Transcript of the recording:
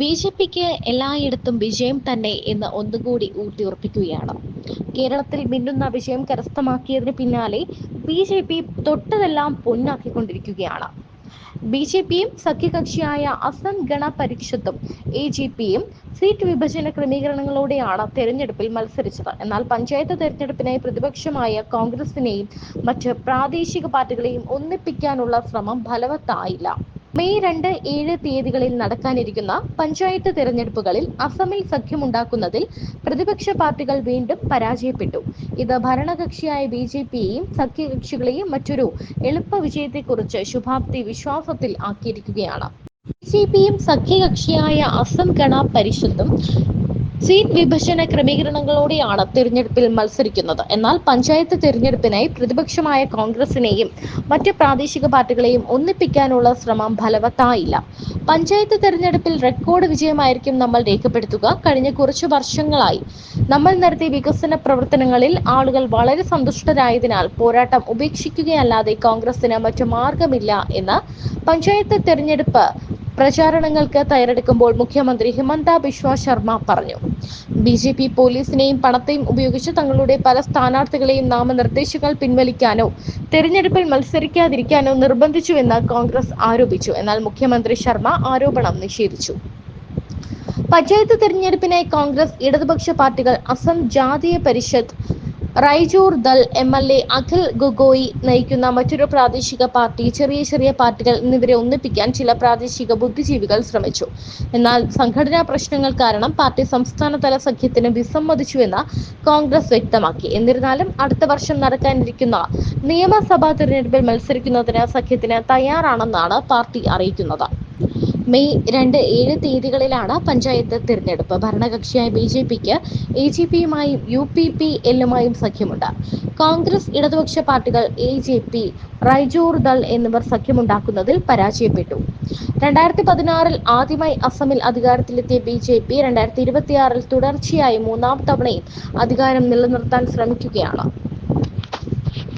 B J പിക്ക് എല്ലായിടത്തും വിജയം തന്നെ എന്ന് ഒന്നുകൂടി ഊട്ടിയുറപ്പിക്കുകയാണ്. കേരളത്തിൽ മിന്നുന്ന വിജയം കരസ്ഥമാക്കിയതിന് പിന്നാലെ ബി ജെ പി തൊട്ടതെല്ലാം പൊന്നാക്കിക്കൊണ്ടിരിക്കുകയാണ്. ബി ജെ പിയും സഖ്യകക്ഷിയായ അസം ഗണ പരിഷത്തും എ ജി പിയും സീറ്റ് വിഭജന ക്രമീകരണങ്ങളോടെയാണ് തെരഞ്ഞെടുപ്പിൽ മത്സരിച്ചത്. എന്നാൽ പഞ്ചായത്ത് തെരഞ്ഞെടുപ്പിനായി പ്രതിപക്ഷമായ കോൺഗ്രസിനെയും മറ്റ് പ്രാദേശിക പാർട്ടികളെയും ഒന്നിപ്പിക്കാനുള്ള ശ്രമം ഫലവത്തായില്ല. മെയ് രണ്ട് ഏഴ് തീയതികളിൽ നടക്കാനിരിക്കുന്ന പഞ്ചായത്ത് തിരഞ്ഞെടുപ്പുകളിൽ അസമിൽ സഖ്യമുണ്ടാക്കുന്നതിൽ പ്രതിപക്ഷ പാർട്ടികൾ വീണ്ടും പരാജയപ്പെട്ടു. ഇത് ഭരണകക്ഷിയായ ബി ജെ പിയെയും സഖ്യകക്ഷികളെയും മറ്റൊരു എളുപ്പ വിജയത്തെക്കുറിച്ച് ശുഭാപ്തി വിശ്വാസത്തിൽ ആക്കിയിരിക്കുകയാണ്. ബി ജെ പിയും സഖ്യകക്ഷിയായ അസം ഗണ പരിഷത്തും സീറ്റ് വിഭജന ക്രമീകരണങ്ങളോടെയാണ് തിരഞ്ഞെടുപ്പിൽ മത്സരിക്കുന്നത്. എന്നാൽ പഞ്ചായത്ത് തിരഞ്ഞെടുപ്പിനായി പ്രതിപക്ഷമായ കോൺഗ്രസിനെയും മറ്റ് പ്രാദേശിക പാർട്ടികളെയും ഒന്നിപ്പിക്കാനുള്ള ശ്രമം ഫലവത്തായില്ല. പഞ്ചായത്ത് തിരഞ്ഞെടുപ്പിൽ റെക്കോർഡ് വിജയമായിരിക്കും നമ്മൾ രേഖപ്പെടുത്തുക. കഴിഞ്ഞ കുറച്ചു വർഷങ്ങളായി നമ്മൾ നടത്തിയ വികസന പ്രവർത്തനങ്ങളിൽ ആളുകൾ വളരെ സന്തുഷ്ടരായതിനാൽ പോരാട്ടം ഉപേക്ഷിക്കുകയല്ലാതെ കോൺഗ്രസിന് മറ്റു മാർഗമില്ല എന്ന് പഞ്ചായത്ത് തെരഞ്ഞെടുപ്പ് പ്രചാരണങ്ങൾക്ക് തയ്യാറെടുക്കുമ്പോൾ മുഖ്യമന്ത്രി ഹിമന്ത ബിശ്വ ശർമ്മ പറഞ്ഞു. ബി ജെ പി പോലീസിനെയും പണത്തെയും ഉപയോഗിച്ച് തങ്ങളുടെ പല സ്ഥാനാർത്ഥികളെയും നാമനിർദ്ദേശങ്ങൾ പിൻവലിക്കാനോ തെരഞ്ഞെടുപ്പിൽ മത്സരിക്കാതിരിക്കാനോ നിർബന്ധിച്ചുവെന്ന് കോൺഗ്രസ് ആരോപിച്ചു. എന്നാൽ മുഖ്യമന്ത്രി ശർമ്മ ആരോപണം നിഷേധിച്ചു. പഞ്ചായത്ത് തെരഞ്ഞെടുപ്പിനായി കോൺഗ്രസ് ഇടതുപക്ഷ പാർട്ടികൾ Assam Jatiya Parishad Raijor Dal M L A Akhil Gogoi നയിക്കുന്ന മറ്റൊരു പ്രാദേശിക പാർട്ടി ചെറിയ ചെറിയ പാർട്ടികൾ എന്നിവരെ ഒന്നിപ്പിക്കാൻ ചില പ്രാദേശിക ബുദ്ധിജീവികൾ ശ്രമിച്ചു. എന്നാൽ സംഘടനാ പ്രശ്നങ്ങൾ കാരണം പാർട്ടി സംസ്ഥാനതല സഖ്യത്തിന് വിസമ്മതിച്ചുവെന്ന് കോൺഗ്രസ് വ്യക്തമാക്കി. എന്നിരുന്നാലും അടുത്ത വർഷം നടക്കാനിരിക്കുന്ന നിയമസഭാ തിരഞ്ഞെടുപ്പിൽ മത്സരിക്കുന്നതിന് സഖ്യത്തിന് തയ്യാറാണെന്നാണ് പാർട്ടി അറിയിക്കുന്നത്. മെയ് രണ്ട് ഏഴ് തീയതികളിലാണ് പഞ്ചായത്ത് തിരഞ്ഞെടുപ്പ്. ഭരണകക്ഷിയായ ബി ജെ പിക്ക് എ ജി പിയുമായും യു പി പി എല്ലുമായും സഖ്യമുണ്ട്. കോൺഗ്രസ് ഇടതുപക്ഷ പാർട്ടികൾ A J P Raijor Dal എന്നിവർ സഖ്യമുണ്ടാക്കുന്നതിൽ പരാജയപ്പെട്ടു. രണ്ടായിരത്തി പതിനാറിൽ ആദ്യമായി അസമിൽ അധികാരത്തിലെത്തിയ ബി ജെ പി രണ്ടായിരത്തി ഇരുപത്തിയാറിൽ തുടർച്ചയായി മൂന്നാം തവണയും അധികാരം നിലനിർത്താൻ ശ്രമിക്കുകയാണ്.